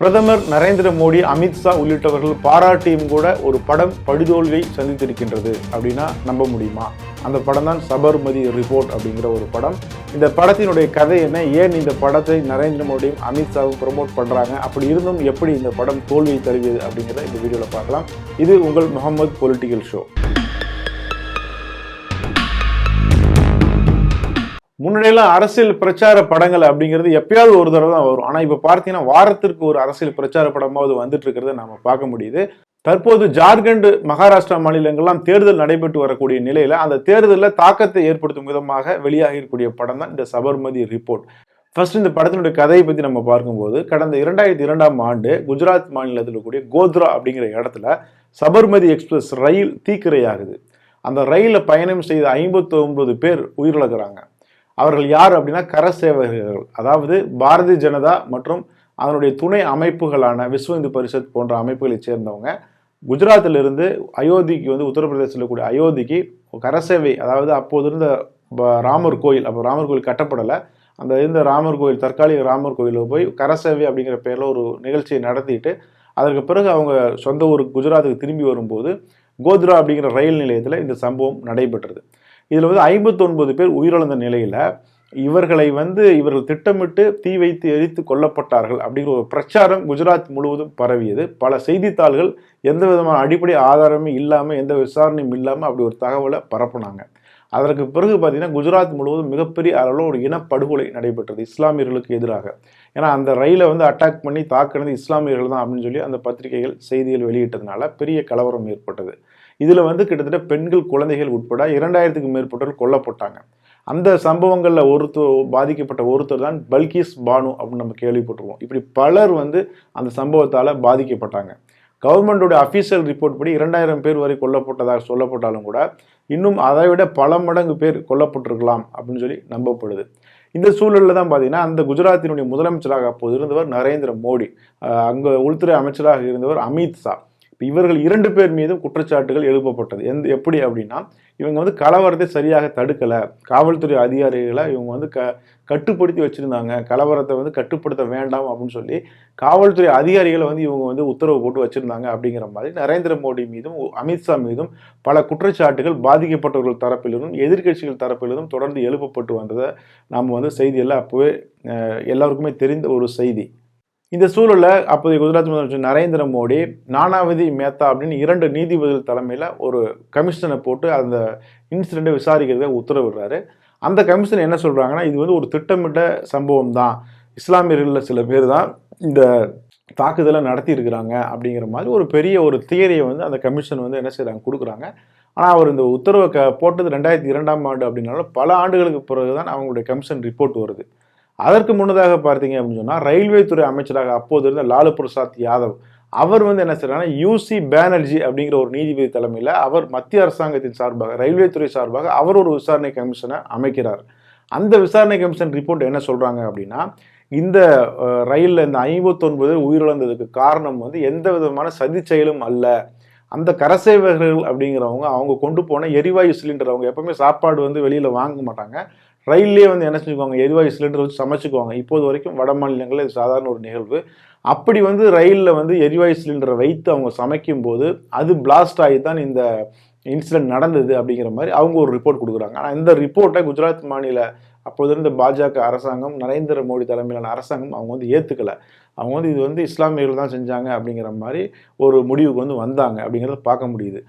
பிரதமர் நரேந்திர மோடி அமித்ஷா உள்ளிட்டவர்கள் பாராட்டியும் கூட ஒரு படம் படுதோல்வியை சந்தித்திருக்கின்றது அப்படின்னா நம்ப முடியுமா? அந்த படம் தான் சபர்மதி ரிப்போர்ட் அப்படிங்கிற ஒரு படம். இந்த படத்தினுடைய கதை என்ன? ஏன் இந்த படத்தை நரேந்திர மோடியும் அமித்ஷாவும் ப்ரொமோட் பண்ணுறாங்க அப்படி இருந்தும் எப்படி இந்த படம் தோல்வியை தருவியது அப்படிங்கிறத இந்த வீடியோவில் பார்க்கலாம். இது உங்கள் முகமது பொலிட்டிக்கல் ஷோ முன்னாடியெல்லாம் அரசியல் பிரச்சார படங்கள் அப்படிங்கிறது எப்பயாவது ஒரு தடவை தான் வரும். ஆனால் இப்போ பார்த்தீங்கன்னா வாரத்திற்கு ஒரு அரசியல் பிரச்சார படமாவது வந்துட்டு இருக்கிறத நம்ம பார்க்க முடியுது. தற்போது ஜார்க்கண்ட் மகாராஷ்டிரா மாநிலங்கள்லாம் தேர்தல் நடைபெற்று வரக்கூடிய நிலையில் அந்த தேர்தலில் தாக்கத்தை ஏற்படுத்தும் விதமாக வெளியாகி இருக்கக்கூடிய படம் தான் இந்த சபர்மதி ரிப்போர்ட். ஃபர்ஸ்ட் இந்த படத்தினுடைய கதையை பற்றி நம்ம பார்க்கும்போது கடந்த இரண்டாயிரத்தி இரண்டாம் ஆண்டு குஜராத் மாநிலத்தில் இருக்கக்கூடிய கோத்ரா அப்படிங்கிற இடத்துல சபர்மதி எக்ஸ்பிரஸ் ரயில் தீக்கிரையாகுது. அந்த ரயிலில் பயணம் செய்த ஐம்பத்தி ஒன்பது பேர் உயிரிழக்கிறாங்க. அவர்கள் யார் அப்படின்னா கரசேவகர்கள். அதாவது பாரதிய ஜனதா மற்றும் அதனுடைய துணை அமைப்புகளான விஸ்வ இந்து பரிஷத் போன்ற அமைப்புகளைச் சேர்ந்தவங்க. குஜராத்திலிருந்து அயோத்திக்கு வந்து உத்தரப்பிரதேசத்தில் இருக்கக்கூடிய அயோத்திக்கு கரசேவை அதாவது அப்போது இருந்த ப- ராமர் கோயில் அப்போ ராமர் கோயில் கட்டப்படலை. அந்த இருந்த ராமர் கோயில் தற்காலிக ராமர் கோயிலில் போய் கரசேவை அப்படிங்கிற பேரில் ஒரு நிகழ்ச்சியை நடத்திட்டு அதற்கு பிறகு அவங்க சொந்த ஊர் குஜராத்துக்கு திரும்பி வரும்போது கோத்ரா அப்படிங்கிற ரயில் நிலையத்தில் இந்த சம்பவம் நடைபெற்றது. இதில் வந்து ஐம்பத்தொன்பது பேர் உயிரிழந்த நிலையில் இவர்களை வந்து இவர்கள் திட்டமிட்டு தீ வைத்து எரித்து கொல்லப்பட்டார்கள் அப்படிங்கிற ஒரு பிரச்சாரம் குஜராத் முழுவதும் பரவியது. பல செய்தித்தாள்கள் எந்த விதமான அடிப்படை ஆதாரமே இல்லாமல் எந்த விசாரணையும் இல்லாமல் அப்படி ஒரு தகவலை பரப்புனாங்க. அதற்கு பிறகு பார்த்தீங்கன்னா குஜராத் முழுவதும் மிகப்பெரிய அளவில் ஒரு இனப்படுகொலை நடைபெற்றது இஸ்லாமியர்களுக்கு எதிராக. ஏன்னா அந்த ரயிலை வந்து அட்டாக் பண்ணி தாக்கினது இஸ்லாமியர்கள் தான் அப்படின்னு சொல்லி அந்த பத்திரிகைகள் செய்திகள் வெளியிட்டதுனால பெரிய கலவரம் ஏற்பட்டது. இதில் வந்து கிட்டத்தட்ட பெண்கள் குழந்தைகள் உட்பட இரண்டாயிரத்துக்கு மேற்பட்டோர் கொல்லப்பட்டாங்க. அந்த சம்பவங்களில் ஒருத்தர் பாதிக்கப்பட்ட ஒருத்தர் தான் பல்கிஸ் பானு அப்படின்னு நம்ம கேள்விப்பட்டிருவோம் இப்படி பலர் வந்து அந்த சம்பவத்தால் பாதிக்கப்பட்டாங்க. கவர்மெண்டோட அஃபீஷியல் ரிப்போர்ட் படி இரண்டாயிரம் பேர் வரை கொல்லப்பட்டதாக சொல்லப்பட்டாலும் கூட இன்னும் அதை விட பல மடங்கு பேர் கொல்லப்பட்டிருக்கலாம் அப்படின்னு சொல்லி நம்பப்படுது. இந்த சூழலில் தான் பார்த்தீங்கன்னா அந்த குஜராத்தினுடைய முதலமைச்சராக அப்போது இருந்தவர் நரேந்திர மோடி. அங்கே உள்துறை அமைச்சராக இருந்தவர் அமித்ஷா இப்போ இவர்கள் இரண்டு பேர் மீதும் குற்றச்சாட்டுகள் எழுப்பப்பட்டது. எந்த எப்படி அப்படின்னா இவங்க வந்து கலவரத்தை சரியாக தடுக்கலை. காவல்துறை அதிகாரிகளை இவங்க வந்து க கட்டுப்படுத்தி வச்சுருந்தாங்க. கலவரத்தை வந்து கட்டுப்படுத்த வேண்டாம் அப்படின்னு சொல்லி காவல்துறை அதிகாரிகளை வந்து இவங்க வந்து உத்தரவு போட்டு வச்சுருந்தாங்க அப்படிங்கிற மாதிரி நரேந்திர மோடி மீதும் அமித்ஷா மீதும் பல குற்றச்சாட்டுகள் பாதிக்கப்பட்டவர்கள் தரப்பிலிருந்தும் எதிர்க்கட்சிகள் தரப்பிலிருந்தும் தொடர்ந்து எழுப்பப்பட்டு வந்ததை நாம் வந்து செய்தியெல்லாம் அப்போவே எல்லாருக்குமே தெரிந்த ஒரு செய்தி. இந்த சூழலில் அப்போதைய குஜராத் முதலமைச்சர் நரேந்திர மோடி நானாவதி மேத்தா அப்படின்னு இரண்டு நீதிபதிகள் தலைமையில் ஒரு கமிஷனை போட்டு அந்த இன்சிடெண்ட்டை விசாரிக்கிறத உத்தரவிடுறாரு. அந்த கமிஷன் என்ன சொல்கிறாங்கன்னா இது வந்து ஒரு திட்டமிட்ட சம்பவம் தான் இஸ்லாமியர்களில் சில பேர் தான் இந்த தாக்குதலை நடத்தியிருக்கிறாங்க அப்படிங்கிற மாதிரி ஒரு பெரிய ஒரு தியரியை வந்து அந்த கமிஷன் வந்து என்ன செய்கிறாங்க கொடுக்குறாங்க. ஆனால் அவர் இந்த உத்தரவை க போட்டது ரெண்டாயிரத்தி இரண்டாம் ஆண்டு அப்படின்னாலும் பல ஆண்டுகளுக்கு பிறகு தான் அவங்களுடைய கமிஷன் ரிப்போர்ட் வருது. அதற்கு முன்னதாக பார்த்தீங்க அப்படின்னு சொன்னால் ரயில்வே துறை அமைச்சராக அப்போது இருந்த லாலு பிரசாத் யாதவ் அவர் வந்து என்ன செய்றாங்கன்னா யூசி பேனர்ஜி அப்படிங்கிற ஒரு நீதிபதி தலைமையில் அவர் மத்திய அரசாங்கத்தின் சார்பாக ரயில்வே துறை சார்பாக அவர் ஒரு விசாரணை கமிஷனை அமைக்கிறார். அந்த விசாரணை கமிஷன் ரிப்போர்ட் என்ன சொல்கிறாங்க அப்படின்னா இந்த ரயிலில் இந்த ஐம்பத்தொன்பது உயிரிழந்ததுக்கு காரணம் வந்து எந்த விதமான சதி செயலும் அல்ல. அந்த கரசேவகர்கள் அப்படிங்கிறவங்க அவங்க கொண்டு போன எரிவாயு சிலிண்டர் அவங்க எப்பவுமே சாப்பாடு வந்து வெளியில் வாங்க மாட்டாங்க. ரயில்லே வந்து என்ன செஞ்சுக்குவாங்க? எரிவாயு சிலிண்டர் வச்சு சமைச்சுக்குவாங்க. இப்போது வரைக்கும் வட மாநிலங்களில் இது சாதாரண ஒரு நிகழ்வு. அப்படி வந்து ரயிலில் வந்து எரிவாயு சிலிண்டரை வைத்து அவங்க சமைக்கும் போது அது பிளாஸ்ட் ஆகி தான் இந்த இன்சிடென்ட் நடந்தது அப்படிங்கிற மாதிரி அவங்க ஒரு ரிப்போர்ட் கொடுக்குறாங்க. ஆனால் இந்த ரிப்போர்ட்டை குஜராத் மாநில அப்போது இருந்த பாஜக அரசாங்கம் நரேந்திர மோடி தலைமையிலான அரசாங்கம் அவங்க வந்து ஏற்றுக்கலை அவங்க வந்து இது வந்து இஸ்லாமியர்கள் தான் செஞ்சாங்க அப்படிங்கிற மாதிரி ஒரு முடிவுக்கு வந்து வந்தாங்க அப்படிங்கிறத பார்க்க முடியுது.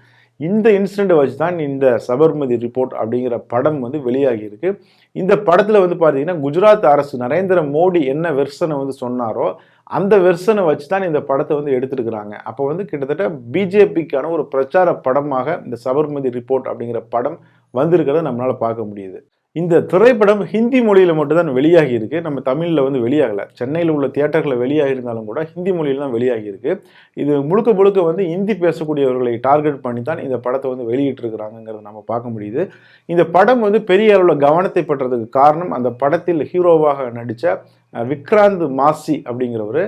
இந்த இன்சிடெண்ட்டை வச்சு தான் இந்த சபர்மதி ரிப்போர்ட் அப்படிங்கிற படம் வந்து வெளியாகி இருக்கு. இந்த படத்தில் வந்து பார்த்தீங்கன்னா குஜராத் அரசு நரேந்திர மோடி என்ன வெர்ஷனை வந்து சொன்னாரோ அந்த வெர்ஷனை வச்சு தான் இந்த படத்தை வந்து எடுத்துருக்குறாங்க. அப்போ வந்து கிட்டத்தட்ட பிஜேபிக்கான ஒரு பிரச்சார படமாக இந்த சபர்மதி ரிப்போர்ட் அப்படிங்கிற படம் வந்திருக்கிறத நம்மளால் பார்க்க முடியுது. இந்த திரைப்படம் ஹிந்தி மொழியில் மட்டும்தான் வெளியாகி இருக்கு. நம்ம தமிழில் வந்து வெளியாகலை. சென்னையில் உள்ள தியேட்டர்களில் வெளியாகி இருந்தாலும் கூட ஹிந்தி மொழியில் தான் வெளியாகி இருக்கு. இது முழுக்க முழுக்க வந்து ஹிந்தி பேசக்கூடியவர்களை டார்கெட் பண்ணி தான் இந்த படத்தை வந்து வெளியிட்டிருக்கிறாங்கிறத நம்ம பார்க்க முடியுது. இந்த படம் வந்து பெரிய அளவில் கவனத்தை பெற்றதுக்கு காரணம் அந்த படத்தில் ஹீரோவாக நடித்த விக்ராந்த் மாசி அப்படிங்கிறவர்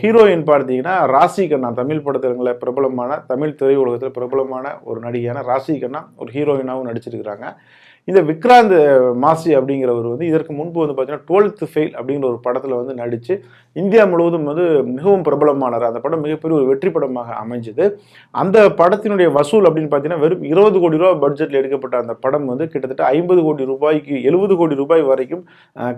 ஹீரோயின் பார்த்தீங்கன்னா ராசி கண்ணா. தமிழ் படத்திலங்கள பிரபலமான தமிழ் திரையுலகத்தில் பிரபலமான ஒரு நடிகையான ராசி கண்ணா ஒரு ஹீரோயினாகவும் நடிச்சிருக்கிறாங்க. இந்த விக்ராந்த் மாசி அப்படிங்கிறவர் வந்து இதற்கு முன்பு வந்து பார்த்தீங்கன்னா டுவெல்த் ஃபெயில் அப்படிங்கிற ஒரு படத்தில் வந்து நடித்து இந்தியா முழுவதும் வந்து மிகவும் பிரபலமானார். அந்த படம் மிகப்பெரிய ஒரு வெற்றி படமாக அமைஞ்சது. அந்த படத்தினுடைய வசூல் அப்படின்னு பார்த்தீங்கன்னா வெறும் இருபது கோடி ரூபாய் பட்ஜெட்டில் எடுக்கப்பட்ட அந்த படம் வந்து கிட்டத்தட்ட ஐம்பது கோடி ரூபாய்க்கு எழுபது கோடி ரூபாய் வரைக்கும்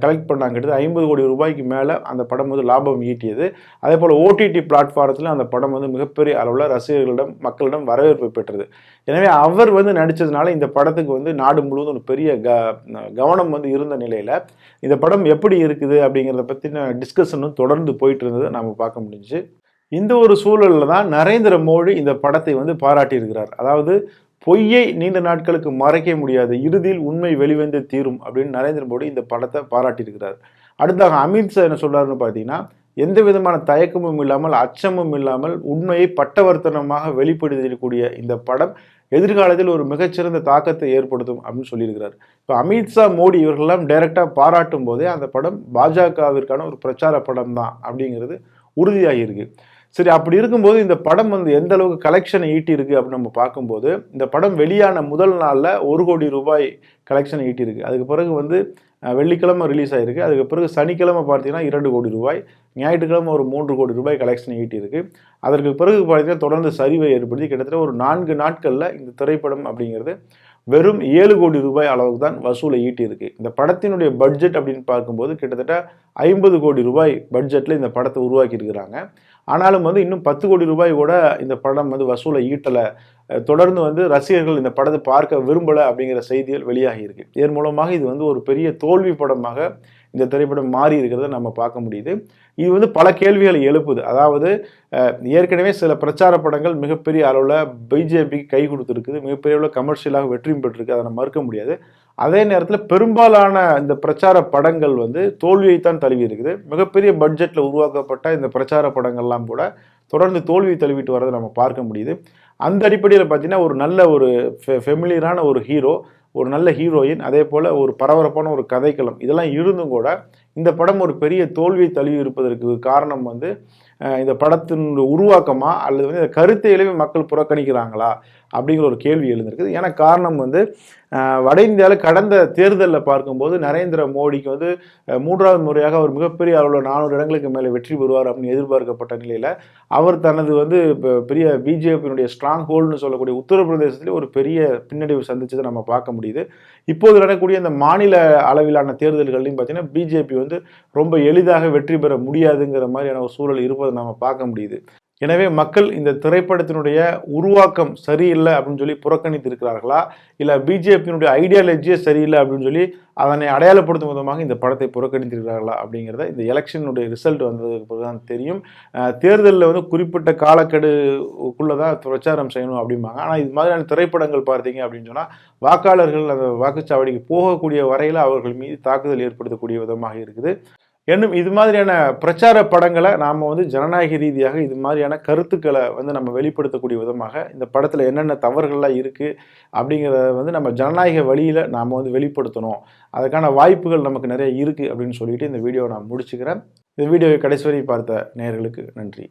கலெக்ட் பண்ணாங்க. கிட்டத்தட்ட ஐம்பது கோடி ரூபாய் ரூபாய்க்கு மேலே அந்த படம் வந்து லாபம் ஈட்டியது. அதே போல் ஓடிடி பிளாட்ஃபாரத்தில் அந்த படம் வந்து மிகப்பெரிய அளவில் ரசிகர்களிடம் மக்களிடம் வரவேற்பு பெற்றது. எனவே அவர் வந்து நடித்ததுனால இந்த படத்துக்கு வந்து நாடு முழுவதும் ஒரு பெரிய க கவனம் வந்து இருந்த நிலையில் இந்த படம் எப்படி இருக்குது அப்படிங்கிறத பற்றின டிஸ்கஷனும் தொடர்ந்து போயிட்டு இருந்ததை நம்ம பார்க்க முடிஞ்சு இந்த ஒரு சூழலில் தான் நரேந்திர மோடி இந்த படத்தை வந்து பாராட்டியிருக்கிறார் அதாவது பொய்யை நீண்ட நாட்களுக்கு மறைக்க முடியாது. இறுதியில் உண்மை வெளிவந்து தீரும் அப்படின்னு நரேந்திர மோடி இந்த படத்தை பாராட்டியிருக்கிறார் அடுத்தாக அமித்ஷா என்ன சொல்றாருன்னு பார்த்தீங்கன்னா எந்த விதமான தயக்கமும் இல்லாமல் அச்சமும் இல்லாமல் உண்மையை பட்டவர்த்தனமாக வெளிப்படுத்தக்கூடிய இந்த படம் எதிர்காலத்தில் ஒரு மிகச்சிறந்த தாக்கத்தை ஏற்படுத்தும் அப்படின்னு சொல்லியிருக்கிறார். இப்போ அமித்ஷா மோடி இவர்களெல்லாம் டைரெக்டாக பாராட்டும் போதே அந்த படம் பாஜகவிற்கான ஒரு பிரச்சார படம் தான் அப்படிங்கிறது உறுதியாகியிருக்கு சரி அப்படி இருக்கும்போது இந்த படம் வந்து எந்த அளவுக்கு கலெக்ஷனை ஈட்டியிருக்கு அப்படின்னு நம்ம பார்க்கும்போது இந்த படம் வெளியான முதல் நாளில் ஒரு கோடி ரூபாய் கலெக்ஷன் ஈட்டியிருக்கு. அதுக்கு பிறகு வந்து வெள்ளிக்கிழமை ரிலீஸ் ஆகிருக்கு அதுக்கு பிறகு சனிக்கிழமை பார்த்தீங்கன்னா இரண்டு கோடி ரூபாய் ஞாயிற்றுக்கிழமை ஒரு மூன்று கோடி ரூபாய் கலெக்ஷன் ஈட்டியிருக்கு. அதற்கு பிறகு பார்த்தீங்கன்னா தொடர்ந்து சரிவை ஏற்படுத்தி கிட்டத்தட்ட ஒரு நான்கு நாட்களில் இந்த திரைப்படம் அப்படிங்கிறது வெறும் ஏழு கோடி ரூபாய் அளவுக்கு தான் வசூலை ஈட்டியிருக்கு. இந்த படத்தினுடைய பட்ஜெட் அப்படின்னு பார்க்கும்போது கிட்டத்தட்ட ஐம்பது கோடி ரூபாய் பட்ஜெட்டில் இந்த படத்தை உருவாக்கியிருக்கிறாங்க. ஆனாலும் வந்து இன்னும் பத்து கோடி ரூபாய் கூட இந்த படம் வந்து வசூலை ஈட்டலை. தொடர்ந்து வந்து ரசிகர்கள் இந்த படத்தை பார்க்க விரும்பலை அப்படிங்கிற செய்திகள் வெளியாகி இருக்கு. இதன் மூலமாக இது வந்து ஒரு பெரிய தோல்வி படமாக இந்த திரைப்படம் மாறி இருக்கிறத நம்ம பார்க்க முடியுது. இது வந்து பல கேள்விகளை எழுப்புது. அதாவது ஏற்கனவே சில பிரச்சார படங்கள் மிகப்பெரிய அளவில் பிஜேபிக்கு கை கொடுத்துருக்குது. மிகப்பெரிய அளவில் கமர்ஷியலாக வெற்றியும் பெற்றிருக்கு. அதை நம்ம மறுக்க முடியாது. அதே நேரத்தில் பெரும்பாலான இந்த பிரச்சார படங்கள் வந்து தோல்வியைத்தான் தழுவி இருக்குது. மிகப்பெரிய பட்ஜெட்டில் உருவாக்கப்பட்ட இந்த பிரச்சார படங்கள்லாம் கூட தொடர்ந்து தோல்வி தழுவிட்டு வரதை நம்ம பார்க்க முடியுது. அந்த அடிப்படையில் பார்த்தீங்கன்னா ஒரு நல்ல ஒரு ஃபெமிலியரான ஒரு ஹீரோ ஒரு நல்ல ஹீரோயின் அதே போல் ஒரு பரபரப்பான ஒரு கதைக்களம் இதெல்லாம் இருந்தும் கூட இந்த படம் ஒரு பெரிய தோல்வியை தழுவி இருப்பதற்கு காரணம் வந்து இந்த படத்தின் உருவாக்கமா அல்லது வந்து இந்த கருத்தையிலேயே மக்கள் புறக்கணிக்கிறாங்களா அப்படிங்கிற ஒரு கேள்வி எழுந்திருக்குது. ஏன்னா காரணம் வந்து வட இந்தியாவில் கடந்த தேர்தலில் பார்க்கும்போது நரேந்திர மோடிக்கு வந்து மூன்றாவது முறையாக அவர் மிகப்பெரிய அளவில் நானூறு இடங்களுக்கு மேலே வெற்றி பெறுவார் அப்படின்னு எதிர்பார்க்கப்பட்ட நிலையில் அவர் தனது வந்து பெரிய பிஜேபியினுடைய ஸ்ட்ராங் ஹோல்டுன்னு சொல்லக்கூடிய உத்தரப்பிரதேசத்திலே ஒரு பெரிய பின்னடைவு சந்திச்சதை நம்ம பார்க்க முடியுது. இப்போது நடக்கக்கூடிய இந்த மாநில அளவிலான தேர்தல்கள்லையும் பார்த்தீங்கன்னா பிஜேபி வந்து வந்து ரொம்ப எளிதாக வெற்றி பெற முடியாதுங்கிற மாதிரியான ஒரு சூழல் இருப்பதை நம்ம பார்க்க முடியுது. எனவே மக்கள் இந்த திரைப்படத்தினுடைய உருவாக்கம் சரியில்லை அப்படின்னு சொல்லி புறக்கணித்து இருக்கிறார்களா இல்லை பிஜேபியினுடைய ஐடியாலஜியே சரியில்லை அப்படின்னு சொல்லி அதனை அடையாளப்படுத்தும் விதமாக இந்த படத்தை புறக்கணித்திருக்கிறார்களா அப்படிங்கிறத இந்த எலெக்ஷனுடைய ரிசல்ட் வந்ததுக்கு பிறகு தான் தெரியும். தேர்தலில் வந்து குறிப்பிட்ட காலக்கெடுக்குள்ளே தான் பிரச்சாரம் செய்யணும் அப்படிம்பாங்க. ஆனால் இது மாதிரியான திரைப்படங்கள் பார்த்தீங்க அப்படின்னு சொன்னால் வாக்காளர்கள் அந்த வாக்குச்சாவடிக்கு போகக்கூடிய வரையில் அவர்கள் மீது தாக்குதல் ஏற்படுத்தக்கூடிய விதமாக இருக்குது. என்னும் இது மாதிரியான பிரச்சார படங்களை நாம் வந்து ஜனநாயக ரீதியாக இது மாதிரியான கருத்துக்களை வந்து நம்ம வெளிப்படுத்தக்கூடிய விதமாக இந்த படத்தில் என்னென்ன தவறுகள்லாம் இருக்குது அப்படிங்கிறத வந்து நம்ம ஜனநாயக வழியில் நாம் வந்து வெளிப்படுத்தணும். அதுக்கான வாய்ப்புகள் நமக்கு நிறைய இருக்குது அப்படின்னு சொல்லிட்டு இந்த வீடியோவை நான் முடிச்சுக்கிறேன். இந்த வீடியோவை கடைசி வரை பார்த்த நேர்களுக்கு நன்றி.